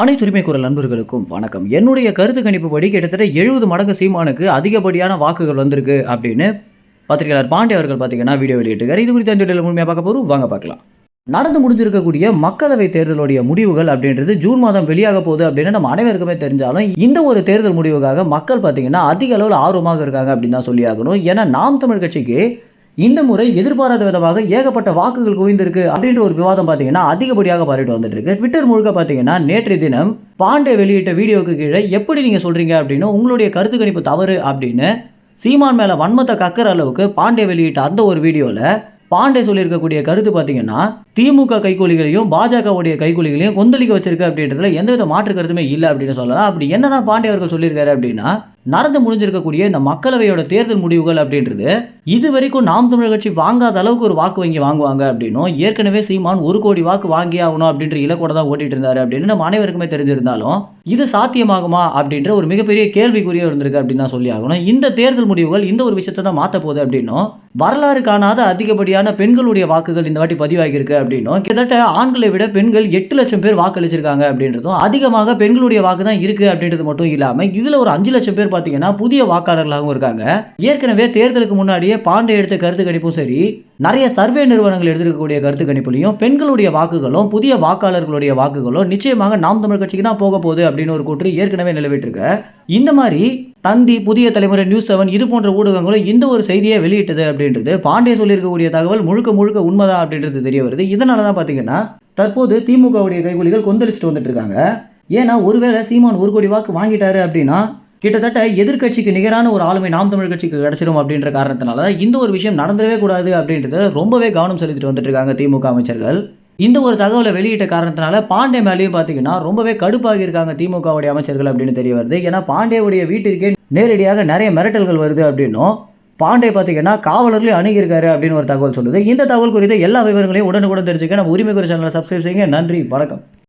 அனைத்து உரிமை குரல் நண்பர்களுக்கும் வணக்கம். என்னுடைய கருத்து கணிப்புப்படி கிட்டத்தட்ட எழுபது மடங்கு சீமானுக்கு அதிகப்படியான வாக்குகள் வந்திருக்கு அப்படின்னு பத்திரிகையாளர் பாண்டே அவர்கள் பார்த்தீங்கன்னா வீடியோ வெளியிட்டிருக்காரு. இது குறித்து அந்த வீடியோவில் முழுமையாக பார்க்க போகிறோம் வாங்க பார்க்கலாம். நடந்து முடிஞ்சிருக்கக்கூடிய மக்களவை தேர்தலுடைய முடிவுகள் அப்படின்றது ஜூன் மாதம் வெளியாக போகுது அப்படின்னு நம்ம அனைவருக்குமே தெரிஞ்சாலும் இந்த ஒரு தேர்தல் முடிவுக்காக மக்கள் பார்த்தீங்கன்னா அதிக அளவில் ஆர்வமாக இருக்காங்க அப்படின்னு தான் சொல்லி ஆகணும். ஏன்னா நாம் தமிழ் கட்சிக்கு இந்த முறை எதிர்பாராத விதமாக ஏகப்பட்ட வாக்குகள் குவிந்திருக்கு அப்படின்ற ஒரு விவாதம் பார்த்தீங்கன்னா அதிகப்படியாக பாரிட்டு வந்துட்டு இருக்கு ட்விட்டர் முழுக்க பார்த்தீங்கன்னா நேற்றைய தினம் பாண்டே வெளியிட்ட வீடியோவுக்கு கீழே எப்படி நீங்கள் சொல்கிறீங்க அப்படின்னு உங்களுடைய கருத்து கணிப்பு தவறு அப்படின்னு சீமான் மேலே வன்மத்தை கக்கிற அளவுக்கு பாண்டே வெளியிட்ட அந்த ஒரு வீடியோவில் பாண்டே சொல்லியிருக்கக்கூடிய கருத்து பார்த்தீங்கன்னா திமுக கைக்கூலிகளையும் பாஜகவுடைய கைக்கூலிகளையும் கொந்தளிக்க வச்சிருக்கு அப்படின்றதுல எந்தவித மாற்று கருத்துமே இல்லை அப்படின்னு சொல்லலாம். அப்படி என்னதான் பாண்டே அவர்கள் சொல்லியிருக்காரு அப்படின்னா நடந்து முடிஞ்சிருக்கக்கூடிய இந்த மக்களவையோட தேர்தல் முடிவுகள் அப்படின்றது இது வரைக்கும் நாம் தமிழர் கட்சி வாங்காத அளவுக்கு ஒரு வாக்கு வங்கி வாங்குவாங்க அப்படின்னும் ஏற்கனவே சீமான் ஒரு கோடி வாக்கு வாங்கி ஆகணும் அப்படின்ற இலக்கோட தான் ஓட்டிட்டு இருந்தாரு அப்படின்னு நம்ம அனைவருக்குமே தெரிஞ்சிருந்தாலும் இது சாத்தியமாகுமா அப்படின்ற ஒரு மிகப்பெரிய கேள்விக்குரிய இருந்திருக்கு அப்படின்னு தான் சொல்லி ஆகணும். இந்த தேர்தல் முடிவுகள் இந்த ஒரு விஷயத்தை தான் மாற்ற போகுது அப்படின்னும் வரலாறு காணாத அதிகப்படியான பெண்களுடைய வாக்குகள் இந்த வாட்டி பதிவாகியிருக்கு அப்படின்னும் கிட்டத்தட்ட ஆண்களை விட பெண்கள் எட்டு லட்சம் பேர் வாக்களிச்சிருக்காங்க அப்படின்றதும் அதிகமாக பெண்களுடைய வாக்கு தான் இருக்கு அப்படின்றது மட்டும் இல்லாமல் இதுல ஒரு அஞ்சு லட்சம் பேர் பார்த்தீங்கன்னா புதிய வாக்காளர்களாகவும் இருக்காங்க. ஏற்கனவே தேர்தலுக்கு முன்னாடியே பாண்டே எடுத்த கருத்து கணிப்பும் சரி நிறைய சர்வே நிறுவனங்கள் எடுத்திருக்கக்கூடிய கருத்து கணிப்புலையும் பெண்களுடைய வாக்குகளும் புதிய வாக்காளர்களுடைய வாக்குகளும் நிச்சயமாக நாம் தமிழ் கட்சிக்கு தான் போக போகுது அப்படின்னு ஒரு கூற்று ஏற்கனவே நிலவிட்டிருக்கு. இந்த மாதிரி தந்தி புதிய தலைமுறை நியூஸ் செவன் இது போன்ற ஊடகங்களும் இந்த ஒரு செய்தியை வெளியிட்டது அப்படின்றது பாண்டே சொல்லியிருக்கக்கூடிய தகவல் முழுக்க முழுக்க உண்மைதான் அப்படின்றது தெரிய வருது. இதனால தான் பார்த்தீங்கன்னா தற்போது திமுகவுடைய கைகூலிகள் கொந்தளிச்சுட்டு வந்துட்டு இருக்காங்க. ஏன்னா ஒருவேளை சீமான் ஒரு கோடி வாக்கு வாங்கிட்டாரு அப்படின்னா கிட்டத்தட்ட எதிர்க்கட்சிக்கு நிகரான ஒரு ஆளுமை நாம் தமிழ் கட்சிக்கு கிடைச்சிடும் அப்படின்ற காரணத்தினால இந்த ஒரு விஷயம் நடந்துடவே கூடாது அப்படின்றத ரொம்பவே கவனம் செலுத்திட்டு வந்துட்டு இருக்காங்க திமுக அமைச்சர்கள். இந்த ஒரு தகவலை வெளியிட்ட காரணத்தினால பாண்டே மேலேயும் பார்த்தீங்கன்னா ரொம்பவே கடுப்பாகி இருக்காங்க திமுகவுடைய அமைச்சர்கள் அப்படின்னு தெரிய வருது. ஏன்னா பாண்டேவுடைய வீட்டிற்கே நேரடியாக நிறைய மிரட்டல்கள் வருது அப்படின்னும் பாண்டே பார்த்தீங்கன்னா காவலர்களையும் அணுகியிருக்காரு அப்படின்னு ஒரு தகவல் சொல்லுது. இந்த தகவல் குறித்த எல்லா விவரங்களையும் உடனுக்குடன் தெரிஞ்சுக்க நம்ம உரிமை குறை சேனலை சப்ஸ்கிரைப் செய்யுங்க. நன்றி வணக்கம்.